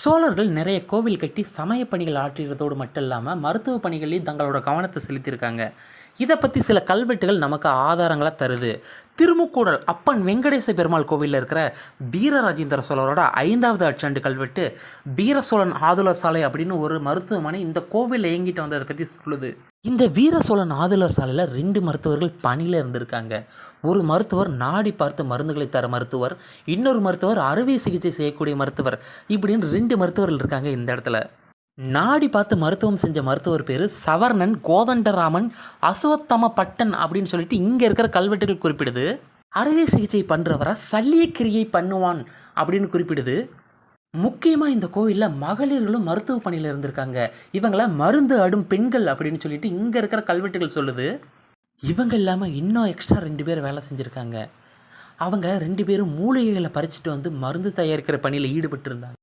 சோழர்கள் நிறைய கோவில் கட்டி சமய பணிகள் ஆற்றுகிறதோடு மட்டும் இல்லாமல் மருத்துவ பணிகளையும் தங்களோட கவனத்தை செலுத்தியிருக்காங்க. இதை பற்றி சில கல்வெட்டுகள் நமக்கு ஆதாரங்களாக தருது. திருமுக்கூடல் அப்பன் வெங்கடேச பெருமாள் கோவிலில் இருக்கிற வீரராஜேந்திர சோழரோட ஐந்தாவது அச்சாண்டு கல்வெட்டு வீர சோழன் ஆதுலர் சாலை அப்படின்னு ஒரு மருத்துவமனை இந்த கோவிலில் இயங்கிட்டு வந்ததை பற்றி சொல்லுது. இந்த வீர சோழன் ஆதுலர் சாலையில் ரெண்டு மருத்துவர்கள் பணியில் இருந்திருக்காங்க. ஒரு மருத்துவர் நாடி பார்த்து மருந்துகளை தர மருத்துவர் இன்னொரு மருத்துவர் அறுவை சிகிச்சை செய்யக்கூடிய மருத்துவர் இப்படின்னு ரெண்டு மருத்துவர்கள் இருக்காங்க இந்த இடத்துல. நாடி பார்த்து மருத்துவம் செஞ்ச மருத்துவர் பேர் சவர்ணன் கோதண்டராமன் அசுவத்தம பட்டன் அப்படின்னு சொல்லிட்டு இங்கே இருக்கிற கல்வெட்டுகள் குறிப்பிடுது. அறுவை சிகிச்சை பண்ணுறவரை சல்லியக்கிரியை பண்ணுவான் அப்படின்னு குறிப்பிடுது. முக்கியமாக இந்த கோவிலில் மகளிர்களும் மருத்துவ பணியில் இருந்திருக்காங்க. இவங்கள மருந்து அடும் பெண்கள் அப்படின்னு சொல்லிட்டு இங்கே இருக்கிற கல்வெட்டுகள் சொல்லுது. இவங்க இல்லாமல் இன்னும் எக்ஸ்ட்ரா ரெண்டு பேர் வேலை செஞ்சுருக்காங்க. அவங்க ரெண்டு பேரும் மூலிகைகளை பறிச்சுட்டு வந்து மருந்து தயாரிக்கிற பணியில் ஈடுபட்டு இருந்தாங்க